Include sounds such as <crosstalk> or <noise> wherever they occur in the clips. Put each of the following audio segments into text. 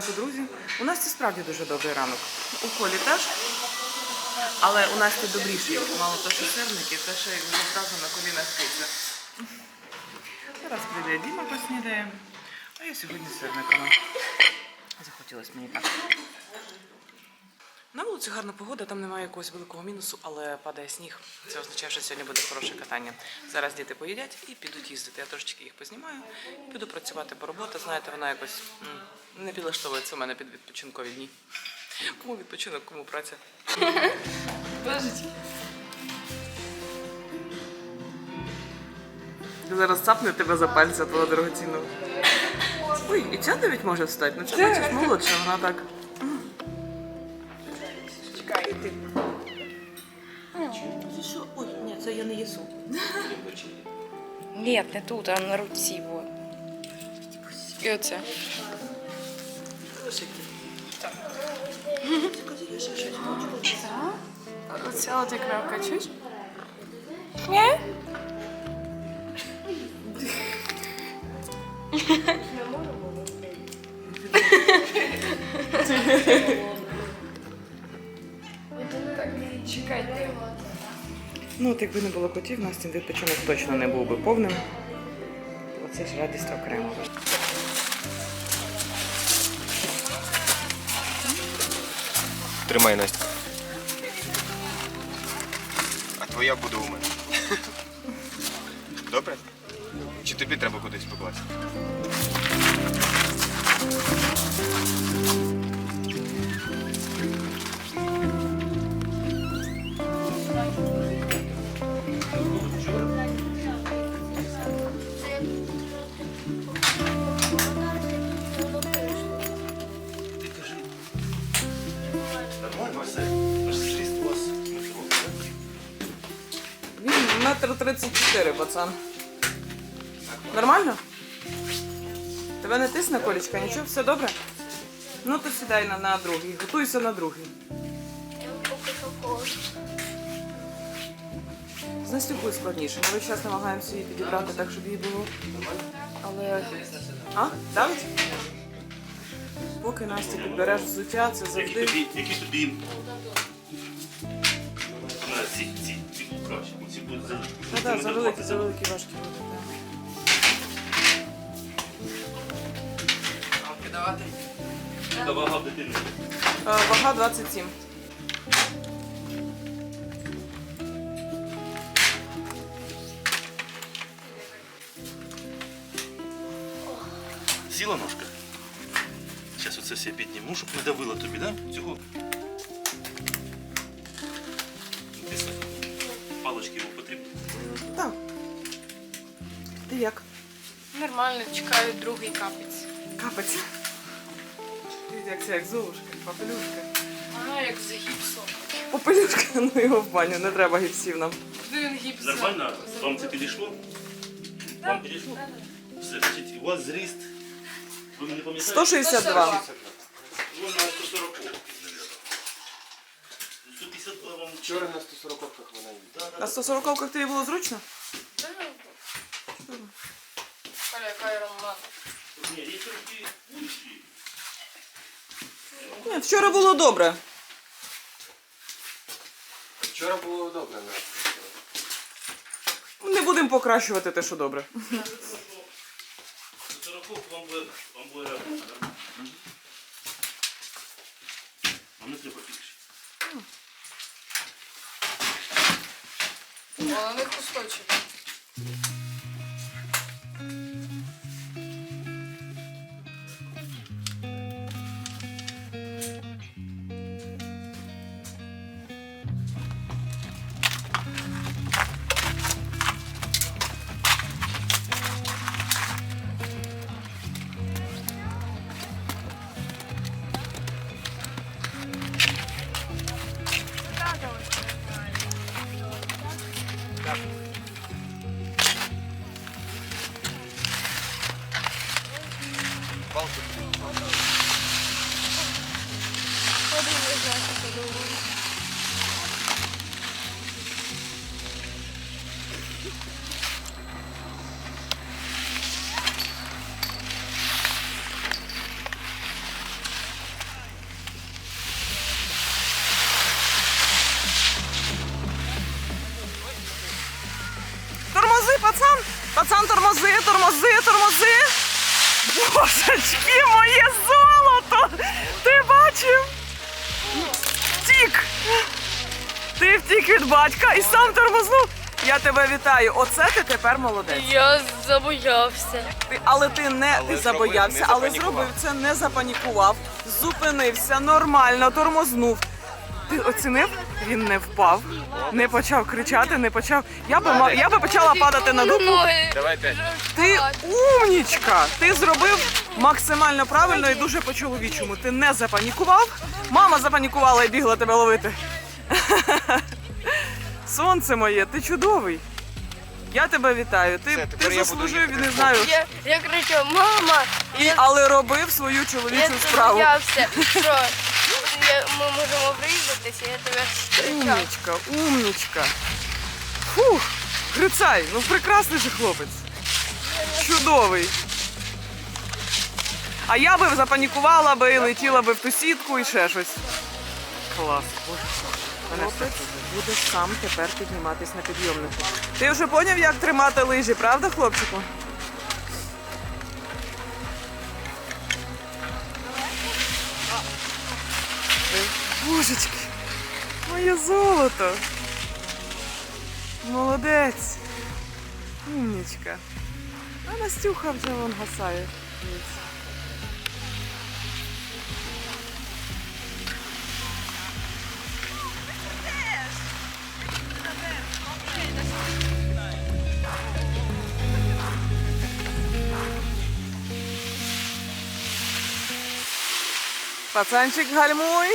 ранку, друзі. У нас це справді дуже добрий ранок. У колі теж. Але у нас це добріші. Мало то, що сирники, те, що й одразу на колінах піца. Зараз прийде Діма поснідає. А я сьогодні з сирниками. Захотілося мені так. На вулиці гарна погода, там немає якогось великого мінусу, але падає сніг. Це означає, що сьогодні буде хороше катання. Зараз діти поїдять і підуть їздити. Я трошечки їх познімаю піду працювати, бо робота, знаєте, вона якось не підлаштовується у мене під відпочинкові дні. Кому відпочинок, кому праця. Зараз цапне тебе за пальця твого дорогоцінного. Ой, і ця навіть може встати. Ну це бачиш молодша, вона так. Ні, не тут, а на руці. Вот. І оце. Оце от крапка, чуєш? Ні? Так, <laughs> Ну, от якби не було котів, Настя відпочинок точно не був би повним. Оце ж радість окремо. Тримай, Настя. А твоя буде у мене. Добре? Чи тобі треба кудись покласти? 34, пацан. Нормально? Тебе не тисне колічка, нічого, все добре? Ну то сідай на, на другий, готуйся на другий. З Настюкою складніше. Ми зараз намагаємося її підібрати так, щоб її було. Але. А? Давить? Поки Настя підбереш взуття, це завжди. Який тобі будуть за, Ну так, за великі, за великі важкі буде. так. Яка вага в дитини? Е, Вага 27. Сіла ножка? Зараз оце все підніму, щоб не давило тобі, да? Цього. Так. Ти як? Нормально, чекаю другий капець. Капець. Дивіться, як це як золушка, попелюшка. Ага, як за гіпсом. Попелюшка, ну його в баню, не треба гіпсів нам. Він гіпс. Нормально? Вам це підійшло? Вам підійшло? Все, значить, у вас зріст. Ви не пам'ятаєте? 162. Ну, на 140 мабуть. 152 вам Вчора на 140-ках вона їде. На 140-ках тобі було зручно? Оля, яка роман. Ні, є тільки інші. Ні, вчора було добре. Вчора було добре, Настя. Не будемо покращувати те, що добре. 40 вам буде, вам буде кусочек. Yeah. culture. Вітаю. Оце ти тепер молодець. Я забоявся. Ти, але ти не Але ти зробив, забоявся, не але запанікував. зробив це, не запанікував, зупинився, нормально, тормознув. Ти оцінив? Він не впав, не почав кричати, не почав. Я би ма- я би почала падати на дупу. Ноги. Давай п'ять. Ти умнічка! Ти зробив максимально правильно і дуже по-чоловічому. Ти не запанікував. Мама запанікувала і бігла тебе ловити. <laughs> Сонце моє, ти чудовий. Я тебе вітаю. Ти, Все, ти тепер я буду заслужив, їхати. не знаю. Я, я кричав, мама, І, але робив свою я чоловічу справу. забоявся, що я, ми можемо врізатися, я тебе кричав. Умнічка, умнічка. Фух, Грицай, ну прекрасний же хлопець. Чудовий. А я би запанікувала би, летіла би в ту сітку і ще щось. Клас. Боже. Хлопець буде сам тепер підніматись на підйомнику. Ти вже поняв, як тримати лижі, правда, хлопчику? Божечки, моє золото. Молодець. Умнічка. А Настюха вже вон гасає. Пацанчик, гальмуй.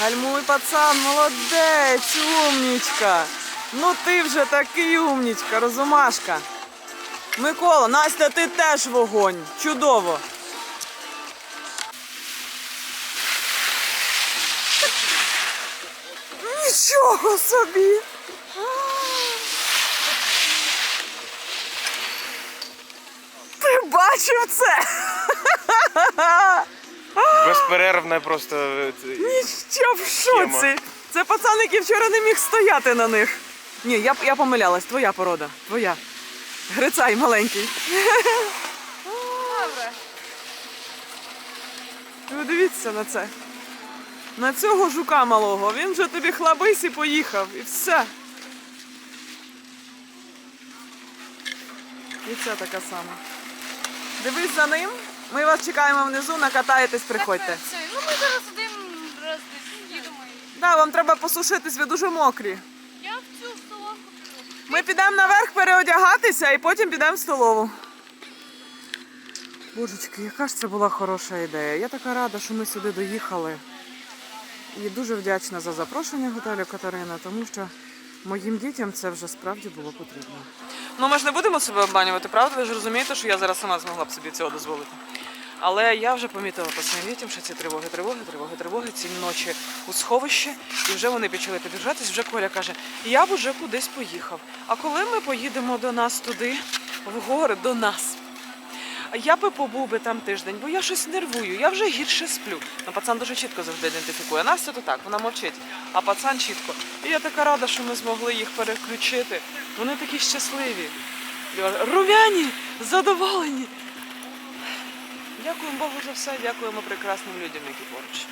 Гальмуй, пацан, молодець, умнічка. Ну ти вже такий умнічка, розумашка. Микола, Настя, ти теж вогонь. Чудово. Нічого собі. Ти бачив це? <laughs> Безперервне просто. е, це- Ніщо в шоці. Це пацан, який вчора не міг стояти на них. Ні, я, я помилялась, твоя порода. Твоя. Грицай маленький. Добре. Ви дивіться на це. На цього жука малого. Він вже тобі хлабись і поїхав. І все. І це така сама. Дивись за ним. Ми вас чекаємо внизу, накатаєтесь, приходьте. Це, ну ми зараз один раз десь їдемо. і- Да, вам треба посушитись, ви дуже мокрі. Я в цю столовку піду. Ми підемо наверх переодягатися і потім підемо в столову. Божечки, яка ж це була хороша ідея. Я така рада, що ми сюди доїхали. І дуже вдячна за запрошення готелю Катерина, тому що моїм дітям це вже справді було потрібно. Ну ми ж не будемо себе обманювати, правда? Ви ж розумієте, що я зараз сама змогла б собі цього дозволити. Але я вже помітила по своїм дітям, що ці тривоги, тривоги, тривоги, тривоги, ці ночі у сховищі, і вже вони почали під'їжджатись. Вже Коля каже, я б уже кудись поїхав. А коли ми поїдемо до нас туди, в гори, до нас? Я би побув би там тиждень, бо я щось нервую, я вже гірше сплю. Ну, пацан дуже чітко завжди ідентифікує. Настя то так, вона мовчить, а пацан чітко. І я така рада, що ми змогли їх переключити. Вони такі щасливі. Румяні, задоволені. Дякуємо Богу за все, дякуємо прекрасним людям, які поруч.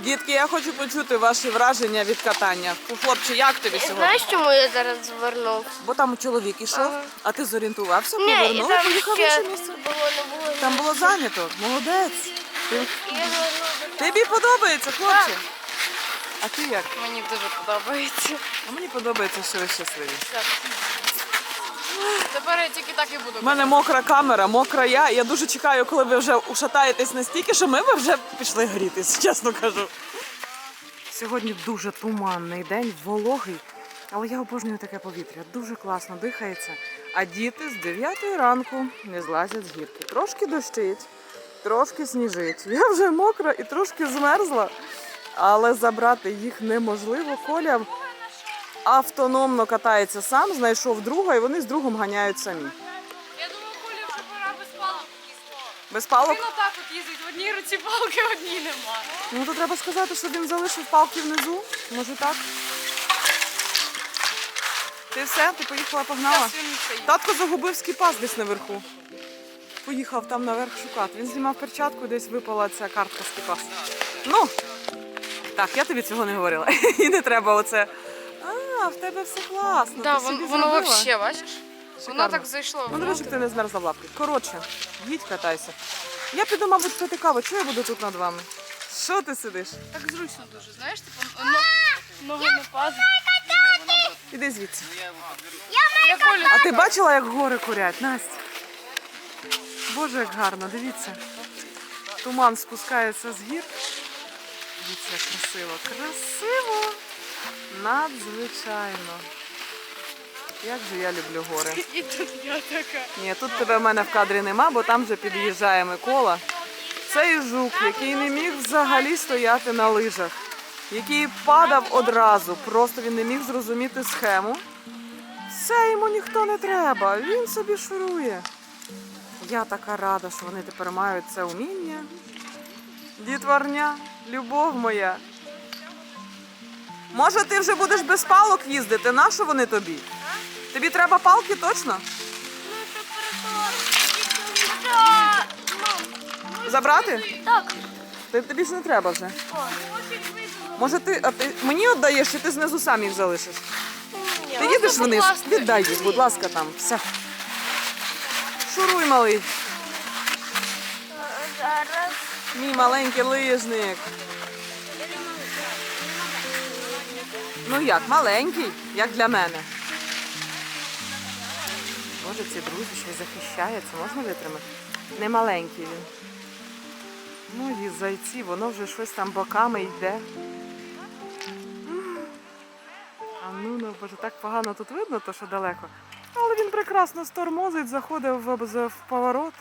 Дітки, я хочу почути ваші враження від катання. Хлопче, як тобі сьогодні? Знаєш, чому я зараз звернув? Бо там чоловік ішов, Ага. а ти зорієнтувався, і повернув, там поїхав ще місце. було, не було. Там було зайнято. Молодець. Ти- Тобі подобається, хлопче? А ти як? Мені дуже подобається. А мені подобається, що ви щасливі. Тепер я тільки так і буду. У мене мокра камера, мокра я. Я дуже чекаю, коли ви вже ушатаєтесь настільки, що ми би вже пішли грітись, чесно кажу. Сьогодні дуже туманний день, вологий, але я обожнюю таке повітря. Дуже класно дихається. А діти з 9 ранку не злазять з гірки. Трошки дощить, трошки сніжить. Я вже мокра і трошки змерзла, але забрати їх неможливо. Коля автономно катається сам, знайшов друга, і вони з другом ганяють самі. Я думаю, Колі вже пора без палок Без палок? Він отак от їздить, в одній руці палки, в одній нема. Ну то треба сказати, що він залишив палки внизу. Може так? Ти все? Ти поїхала, погнала? Татко загубив скіпас десь наверху. Поїхав там наверх шукати. Він знімав перчатку, десь випала ця картка скіпас. Ну, так, я тобі цього не говорила. <laughs> І не треба оце. А, в тебе все класно. Да, ти собі воно зробила. взагалі, бачиш? Воно Шикарно. так зайшло. Ну, дивись, щоб ти не змерзла в лапки. Коротше, їдь катайся. Я піду, мабуть, пити каву. Чого я буду тут над вами? Що ти сидиш? Так зручно дуже, знаєш, типу, но, ноги не падають. Іди звідси. Я Колю А ти бачила, як гори курять, Настя? Боже, як гарно, дивіться. Туман спускається з гір. Дивіться, як красиво. Красиво! Надзвичайно. Як же я люблю гори. <laughs> і тут я така. Ні, тут тебе в мене в кадрі нема, бо там вже під'їжджає Микола. Цей жук, який не міг взагалі стояти на лижах, який падав одразу, просто він не міг зрозуміти схему. Все йому ніхто не треба, він собі шурує. Я така рада, що вони тепер мають це уміння. Дітворня, любов моя. Може, ти вже будеш без палок їздити? Нащо вони тобі? Тобі треба палки точно? Забрати? Так. Ти, тобі ж не треба вже. Може, ти, а ти мені віддаєш, чи ти знизу сам їх залишиш? Ти їдеш вниз? Віддай їх, будь ласка, там. Все. Шуруй, малий. Зараз. Мій маленький лижник. Ну як, маленький, як для мене. Боже, ці друзі ще й захищаються, можна витримати? Не маленький він. Ну і зайці, воно вже щось там боками йде. А ну, ну, боже, так погано тут видно, то що далеко. Але він прекрасно стормозить, заходив в поворот.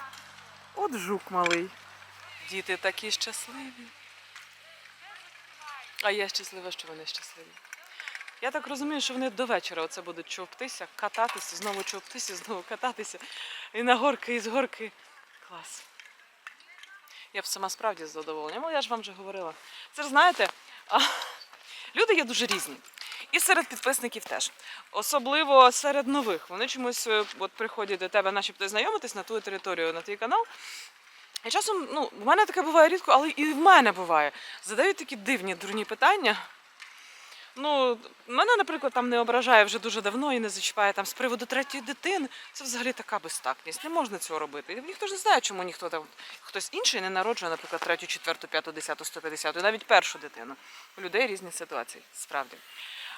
От жук малий. Діти такі щасливі. А я щаслива, що вони щасливі. Я так розумію, що вони до вечора оце будуть човптися, кататися, знову човптися, знову кататися. І на горки, і з горки. Клас. Я б сама справді з задоволенням, але я ж вам вже говорила. Це ж знаєте, а, люди є дуже різні. І серед підписників теж. Особливо серед нових. Вони чомусь е, от приходять до тебе, начебто знайомитись на твою територію, на твій канал. І часом, ну, в мене таке буває рідко, але і в мене буває. Задають такі дивні, дурні питання. Ну, мене, наприклад, там не ображає вже дуже давно і не зачіпає там з приводу третьої дитини. Це взагалі така безтактність. Не можна цього робити. Ніхто ж не знає, чому ніхто там хтось інший не народжує, наприклад, третю, четверту, п'яту, десяту, сто навіть першу дитину. У людей різні ситуації, справді.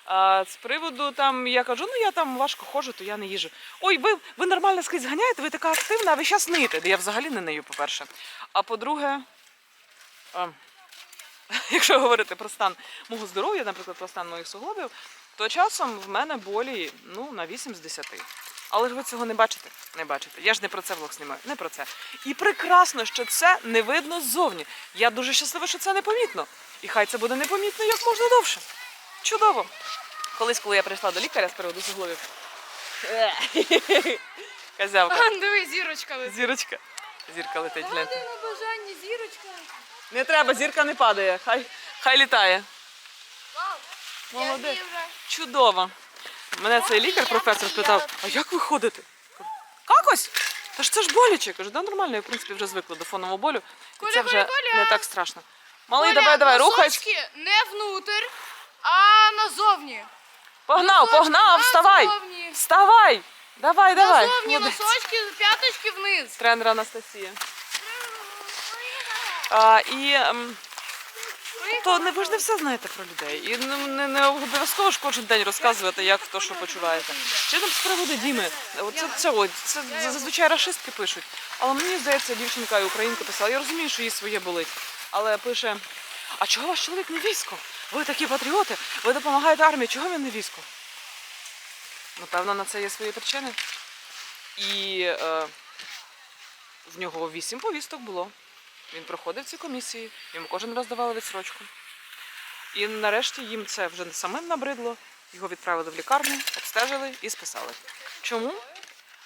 А з приводу там я кажу, ну я там важко ходжу, то я не їжу. Ой, ви, ви нормально скрізь ганяєте, ви така активна, а ви щас ниєте. Я взагалі не нею, по-перше. А по-друге, <laughs> якщо говорити про стан мого здоров'я, наприклад, про стан моїх суглобів, то часом в мене болі ну, на 8 з 10. Але ж ви цього не бачите. Не бачите. Я ж не про це влог знімаю, не про це. І прекрасно, що це не видно ззовні. Я дуже щаслива, що це непомітно. І хай це буде непомітно як можна довше. Чудово. Колись, коли я прийшла до лікаря з приводу суглобів. <laughs> Казявка. А, диви, зірочка летить. Зірочка. Зірка летить, гляньте. на бажання, зірочка. Не треба, зірка не падає. Хай, хай літає. Вау. Молодець. Чудово. Мене цей лікар, професор, спитав, а як ви ходите? Як ось? Та ж це ж боляче. Я кажу, да нормально, я в принципі вже звикла до фонового болю. І Коля, це вже Коля, Коля! не так страшно. Малий, давай, давай, рухай. носочки не внутрь, а назовні. Погнав, Носочки погнав, вставай. назовні. Вставай. Давай, давай. Назовні Молодець. носочки, п'яточки вниз. Тренер Анастасія. А, і ем, то не ви ж не все знаєте про людей. І не, не, не обов'язково ж кожен день розказувати, як хто що почуваєте. Чи там з приводу Діми? Це, це, ось, це зазвичай рашистки пишуть. Але мені здається, дівчинка і українка писала. Я розумію, що їй своє болить. Але пише: а чого ваш чоловік не військо? Ви такі патріоти, ви допомагаєте армії, чого він не військо? Напевно, на це є свої причини. І е, в нього вісім повісток було. Він проходив ці комісії, йому кожен раз давали відсрочку. І нарешті їм це вже самим набридло. Його відправили в лікарню, обстежили і списали. Чому?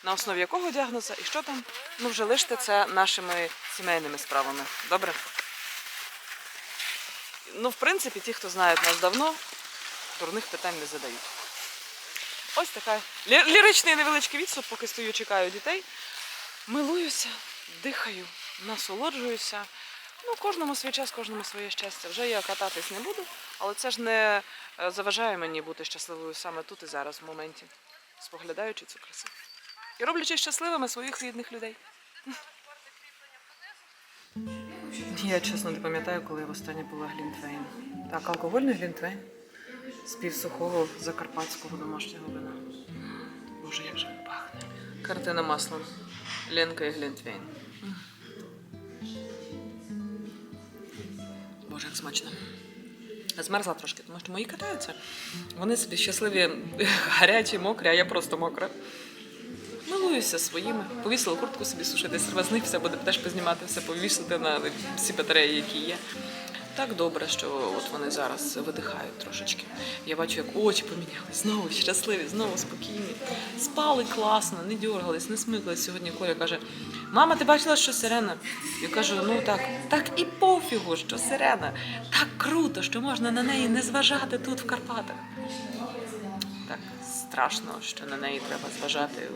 на основі якого діагноза і що там. Ну вже лиште це нашими сімейними справами. Добре? Ну, в принципі, ті, хто знають нас давно, дурних питань не задають. Ось така лі- ліричний невеличкий відступ, поки стою, чекаю дітей. Милуюся, дихаю, насолоджуюся. Ну, кожному свій час, кожному своє щастя. Вже я кататись не буду, але це ж не е, заважає мені бути щасливою саме тут і зараз, в моменті, споглядаючи цю красу. І роблячи щасливими своїх рідних людей. Я чесно не пам'ятаю, коли я востаннє була Глінтвейн. Так, алкогольний Глінтвейн з півсухого закарпатського домашнього вина. Боже, як же він пахне. Картина маслом. Ленка і Глінтвейн. Боже, як смачно. Змерзла трошки, тому що мої катаються. Вони собі щасливі, гарячі, мокрі, а я просто мокра. Милуюся своїми. Повісила куртку собі сушити, сервазник, все буде теж познімати, все повісити на всі батареї, які є. Так добре, що от вони зараз видихають трошечки. Я бачу, як очі помінялись, знову щасливі, знову спокійні. Спали класно, не дергались, не смикались. Сьогодні Коля каже: Мама, ти бачила, що сирена? Я кажу, ну так, так і пофігу, що сирена. Так круто, що можна на неї не зважати тут в Карпатах. Так страшно, що на неї треба зважати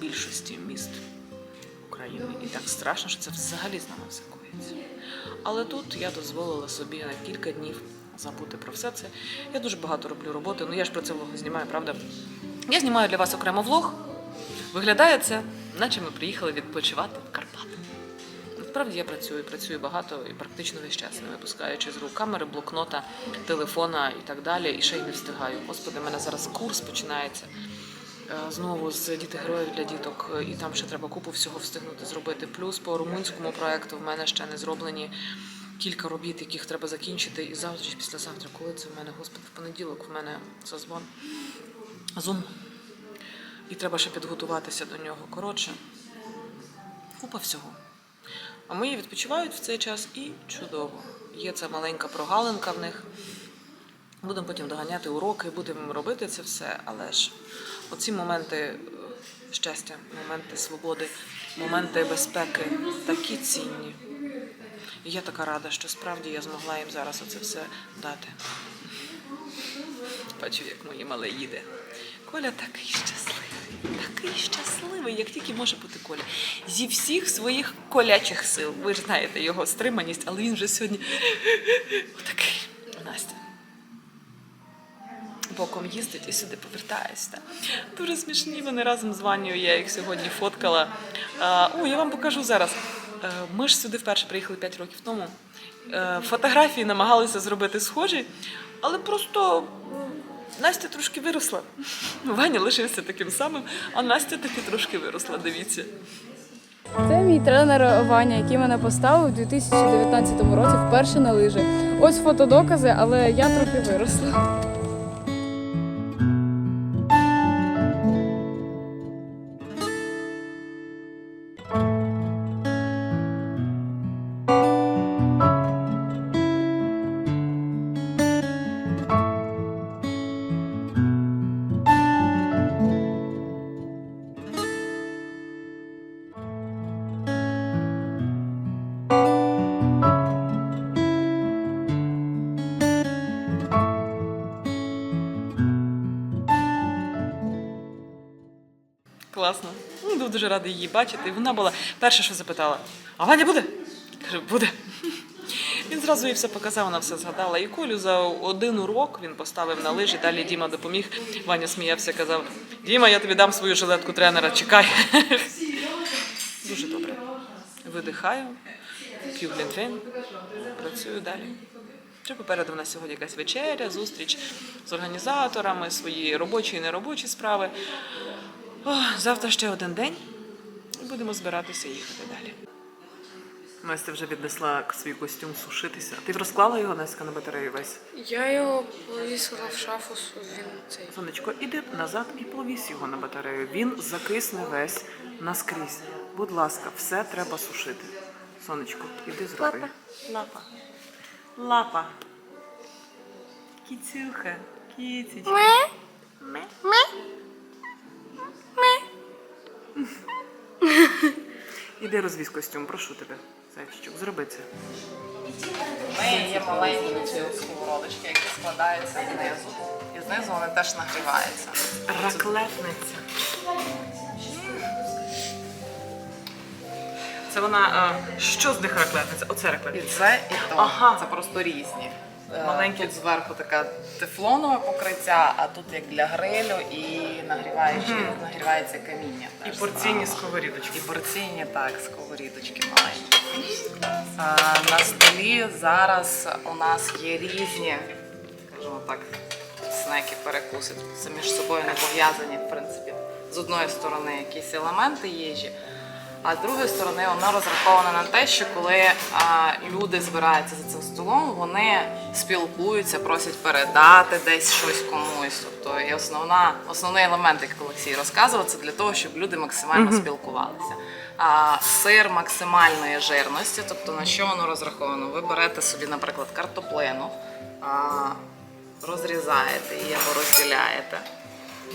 більшості міст України. І так страшно, що це взагалі з нами все коїться. Але тут я дозволила собі на кілька днів забути про все це. Я дуже багато роблю роботи. Ну я ж про це влог знімаю, правда? Я знімаю для вас окремо влог. Виглядає це, наче ми приїхали відпочивати в Карпати. Насправді я працюю, працюю багато і практично весь час, не випускаючи з рук камери, блокнота, телефона і так далі. І ще й не встигаю. Господи, в мене зараз курс починається. Е, Знову з діти героїв для діток, е, і там ще треба купу всього встигнути зробити. Плюс по румунському проекту в мене ще не зроблені кілька робіт, яких треба закінчити. І завтра чи післязавтра, коли це в мене, господи, в понеділок в мене созвон. Зум. І треба ще підготуватися до нього. Коротше, купа всього. А мої відпочивають в цей час і чудово. Є ця маленька прогалинка в них. Будемо потім доганяти уроки, будемо робити це все, але ж оці моменти е, щастя, моменти свободи, моменти безпеки такі цінні. І я така рада, що справді я змогла їм зараз оце все дати. Бачу, як моє мале їде. Коля такий щасливий, такий щасливий, як тільки може бути Коля. Зі всіх своїх колячих сил. Ви ж знаєте його стриманість, але він вже сьогодні <laughs> такий. Настя. Боком їздить і сюди повертається. Дуже смішні вони разом з Ванею, я їх сьогодні фоткала. О, я вам покажу зараз. Е, Ми ж сюди вперше приїхали 5 років тому. Е, Фотографії намагалися зробити схожі, але просто Настя трошки виросла. Ваня лишився таким самим, а Настя таки трошки виросла. Дивіться. Це мій тренер Ваня, який мене поставив у 2019 році вперше на лижі. Ось фотодокази, але я трохи виросла. Класно. Ну, Був дуже радий її бачити. Вона була перша, що запитала: А Ваня буде? Каже, буде. <laughs> Він зразу їй все показав, вона все згадала. І Колю за один урок він поставив на лижі, далі Діма допоміг. Ваня сміявся, казав: Діма, я тобі дам свою жилетку тренера, чекай. <laughs> Дуже добре. Видихаю, п'ю глінтвейн, працюю далі. Ще попереду в нас сьогодні якась вечеря, зустріч з організаторами, свої робочі і неробочі справи. О, завтра ще один день і будемо збиратися їхати далі. Настя вже віднесла свій костюм сушитися. Ти розклала його Настя на батарею весь? Я його повісила в шафу, він цей. Сонечко, іди назад і повісь його на батарею. Він закисне весь наскрізь. Будь ласка, все треба сушити. Сонечко, іди зроби. Лапа. Лапа. Лапа. Кіцюха. Кіцечка. Ме? Ме. Ме? Іди розвіз костюм, прошу тебе, зайчичок, зроби це. Неї є маленькі ці сковородочки, які складаються знизу. І знизу вони теж нагріваються. Раклетниця. Це вона. е, що з них раклетниця? Оце І раклетниця. це, і то. Ага. Це просто різні. Е, Маленькі. Зверху така тефлонове покриття, а тут як для грилю і нагріваючи, нагрівається каміння. І теж порційні справа. сковорідочки. І порційні, так, сковорідочки маленькі. А, на столі зараз у нас є різні, скажімо так, снеки, перекуси. Це між собою не пов'язані, в принципі. З одної сторони якісь елементи їжі, а з другої сторони воно розраховане на те, що коли а, люди збираються за цим столом, вони спілкуються, просять передати десь щось комусь. Тобто і основна, основний елемент, як Олексій розказував, це для того, щоб люди максимально спілкувалися. А, сир максимальної жирності, тобто на що воно розраховано? Ви берете собі, наприклад, картоплину, а, розрізаєте її або розділяєте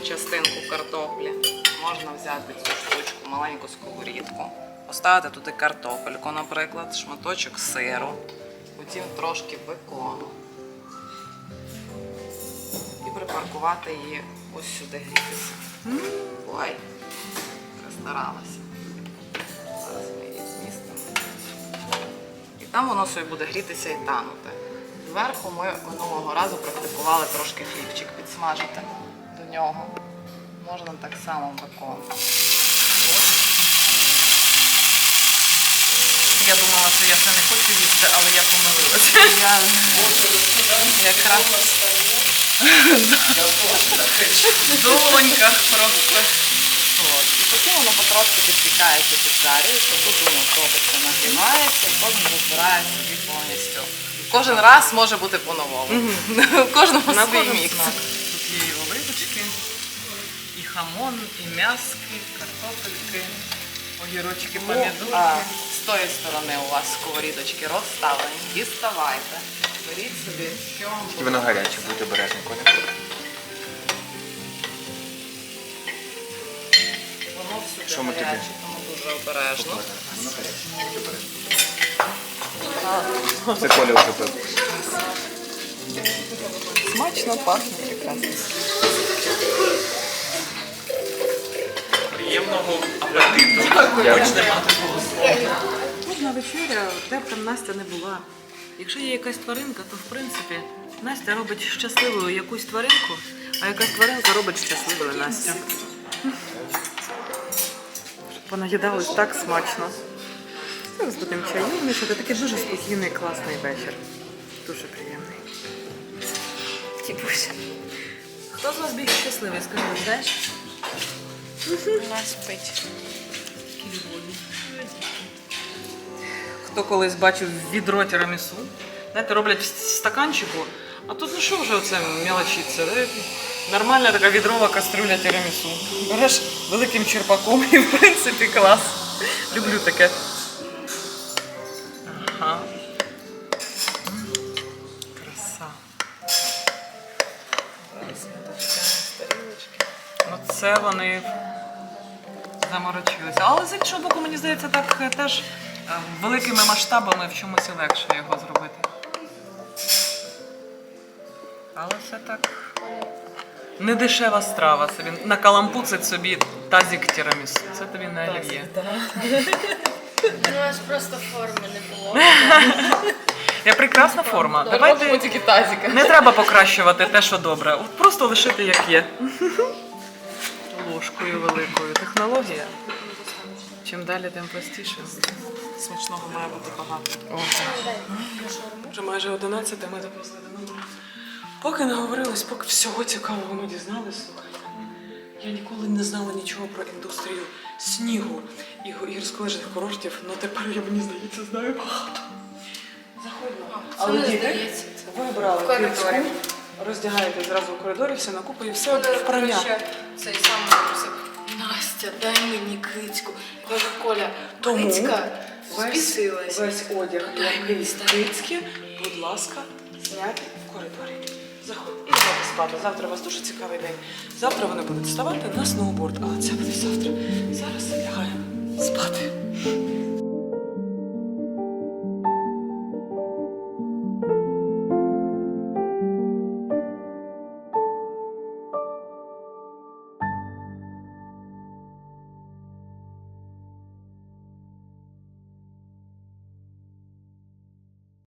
частинку картоплі. Можна взяти цю штучку, маленьку сковорідку, поставити туди картопельку, наприклад, шматочок сиру, потім трошки бекону. І припаркувати її ось сюди грітися. Ой, старалася. Зараз ми її змістимо. І там воно собі буде грітися і танути. Зверху ми минулого разу практикували трошки хлібчик підсмажити нього. Можна так само бекон. Я думала, що я це не хочу їсти, але я помилилася. Я якраз Донька просто. І потім воно потрошки підпікається, піджарюється, тут воно робиться, нагрівається, і кожен розбирає собі повністю. Кожен раз може бути по-новому. В кожному свій мікс. Хамон, і м'яски, картопельки, огірочки, Ну, помідорки. а з тої сторони у вас сковорідочки розставлені. Діставайте. Беріть собі, що вам І воно гаряче, будьте обережні, Коля. Воно всюди Що ми тобі? гаряче, тому дуже обережно. Воно гаряче. Це Коля вже пив. Смачно пахне прекрасно. Приємного апетиту. Кожна вечеря, де б там Настя не була. Якщо є якась тваринка, то в принципі Настя робить щасливою якусь тваринку, а якась тваринка робить щасливою Настю. Понаїдались так смачно. Зараз будемо чаювати. Такий дуже спокійний, класний вечір. Дуже приємний. Тіпуся. Хто з вас більш щасливий, скажи, знаєш? Вона спить. Хто колись бачив відро тірамісу, знаєте, роблять в стаканчику, а тут ну що вже оце мелочиться? да? Нормальна така відрова кастрюля тірамісу. Береш великим черпаком і в принципі клас. Люблю таке. Ага. Краса. Оце вони заморочилися. Але з іншого боку, мені здається, так е, теж е, великими масштабами в чомусь і легше його зробити. Але це так. Не дешева страва. Це він накалампуцить собі тазік тірамісу. Це тобі не олів'є. <laughs> У нас просто форми не було. <laughs> Я прекрасна форма. Давайте тільки тазіка. не треба покращувати те, що добре. Просто лишити як є. <laughs> Ложкою великою. Технологія. Чим далі, тим простіше. Смачного має бути багато. Вже майже 11 ми доповзли до номера. Поки не говорилось, поки всього цікавого ми дізналися, слухайте. Я ніколи не знала нічого про індустрію снігу і гірськолижних курортів, але тепер я мені здається знаю багато. Заходимо. Але діти, здається. ви роздягаєте зразу в коридорі, все на купу і все впрання. Цей самий просив. Настя, дай мені кицьку. Я кажу, Коля, Тому кицька Весь, весь одяг, Дай мені який стати. кицькі, будь ласка, зняти в коридорі. Заходь і давайте спати. Завтра у вас дуже цікавий день. Завтра вони будуть вставати на сноуборд, але це буде завтра. Зараз лягаємо спати.